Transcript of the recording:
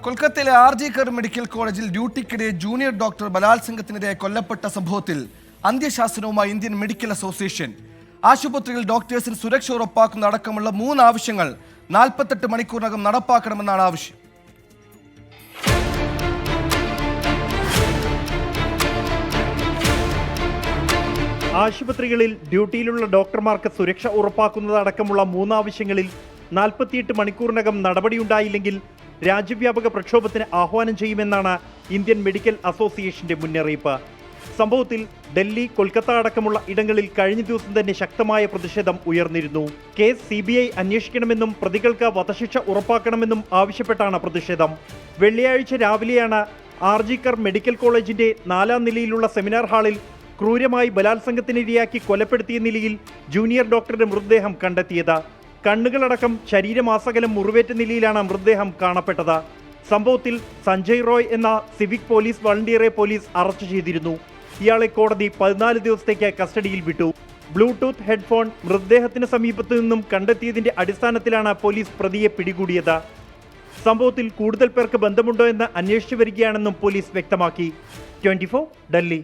കൊൽക്കത്തയിലെ R G കർ medical കോളേജിൽ ഡ്യൂട്ടിക്കിടെ ജൂനിയർ ഡോക്ടർ ബലാത്സംഗത്തിനിടെ കൊല്ലപ്പെട്ട സംഭവത്തിൽ അന്ത്യശാസനവുമായി ഇന്ത്യൻ മെഡിക്കൽ അസോസിയേഷൻ. ആശുപത്രിയിൽ ഡോക്ടേഴ്സിന് സുരക്ഷ ഉറപ്പാക്കുന്ന അടക്കമുള്ള മൂന്ന് ആവശ്യങ്ങൾ നാൽപ്പത്തെട്ട് മണിക്കൂറിനകം നടപ്പാക്കണമെന്നാണ് ആവശ്യം. ആശുപത്രികളിൽ ഡ്യൂട്ടിയിലുള്ള ഡോക്ടർമാർക്ക് സുരക്ഷ ഉറപ്പാക്കുന്നതടക്കമുള്ള മൂന്നാവശ്യങ്ങളിൽ നാൽപ്പത്തിയെട്ട് മണിക്കൂറിനകം നടപടിയുണ്ടായില്ലെങ്കിൽ രാജ്യവ്യാപക പ്രക്ഷോഭത്തിന് ആഹ്വാനം ചെയ്യുമെന്നാണ് ഇന്ത്യൻ മെഡിക്കൽ അസോസിയേഷന്റെ മുന്നറിയിപ്പ്. സംഭവത്തിൽ ഡൽഹി കൊൽക്കത്ത അടക്കമുള്ള ഇടങ്ങളിൽ കഴിഞ്ഞ ദിവസം തന്നെ ശക്തമായ പ്രതിഷേധം ഉയർന്നിരുന്നു. കേസ് സി ബി ഐ അന്വേഷിക്കണമെന്നും പ്രതികൾക്ക് വധശിക്ഷ ഉറപ്പാക്കണമെന്നും ആവശ്യപ്പെട്ടാണ് പ്രതിഷേധം. വെള്ളിയാഴ്ച രാവിലെയാണ് ആർജിക്കർ മെഡിക്കൽ കോളേജിന്റെ നാലാം നിലയിലുള്ള സെമിനാർ ഹാളിൽ ക്രൂരമായി ബലാത്സംഗത്തിനിരയാക്കി കൊലപ്പെടുത്തിയ നിലയിൽ ജൂനിയർ ഡോക്ടറുടെ മൃതദേഹം കണ്ടെത്തിയത്. കണ്ണുകളടക്കം ശരീരമാസകലം മുറിവേറ്റ നിലയിലാണ് മൃതദേഹം കാണപ്പെട്ടത്. സംഭവത്തിൽ സഞ്ജയ് റോയ് എന്ന സിവിക് പോലീസ് വളണ്ടിയറെ പോലീസ് അറസ്റ്റ് ചെയ്തിരുന്നു. ഇയാളെ കോടതി പതിനാല് ദിവസത്തേക്ക് കസ്റ്റഡിയിൽ വിട്ടു. ബ്ലൂടൂത്ത് ഹെഡ്ഫോൺ മൃതദേഹത്തിന് സമീപത്തു നിന്നും കണ്ടെത്തിയതിന്റെ അടിസ്ഥാനത്തിലാണ് പോലീസ് പ്രതിയെ പിടികൂടിയത്. സംഭവത്തിൽ കൂടുതൽ പേർക്ക് ബന്ധമുണ്ടോ എന്ന് അന്വേഷിച്ചു വരികയാണെന്നും പോലീസ് വ്യക്തമാക്കി. ട്വന്റി ഡൽഹി.